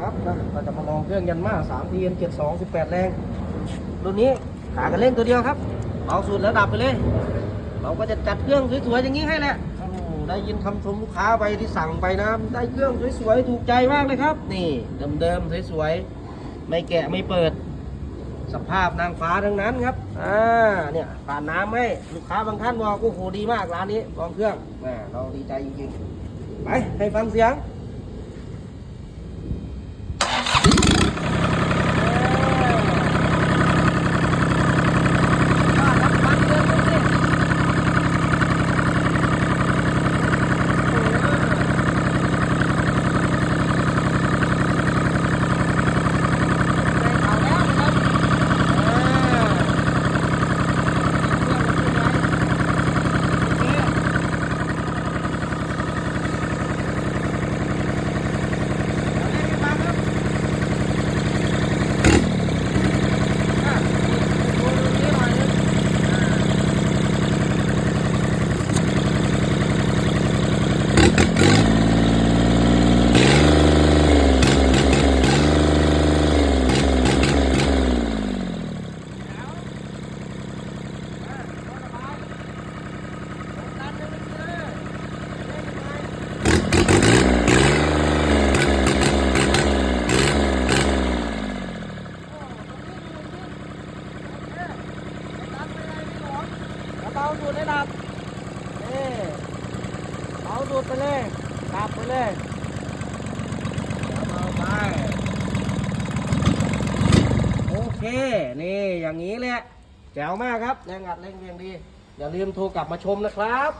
ครับนะเราจะมาลองเครื่องยันมา3 t n 72 18แรงรุ่นนี้ขากันเร่งตัวเดียวครับเบาสุดแล้วดับไปเลย เราก็จะจัดเครื่องสวยๆอย่างนี้ให้แหละได้ยินคำชมลูกค้าไปที่สั่งไปนะ ได้เครื่องสวยๆถูกใจมากเลยครับ นี่เดิมๆสวยๆไม่แกะไม่เปิด สภาพนางฟ้าทั้งนั้นครับอ่าเนี่ยผ่านน้ำให้ลูกค้าบางท่านบอกโอ้โหดีมากร้านนี้ลองเครื่องแหมเราดีใจจริงๆไปให้ฟังเสียง เบาสูดให้ดับนี่เบาสูดไปเลยดับไปเลยเอาไปโอเคนี่อย่างนี้แหละแจ๋วมากครับแรงอัดแรงเวียงดี อย่าลืมโทรกลับมาชมนะครับ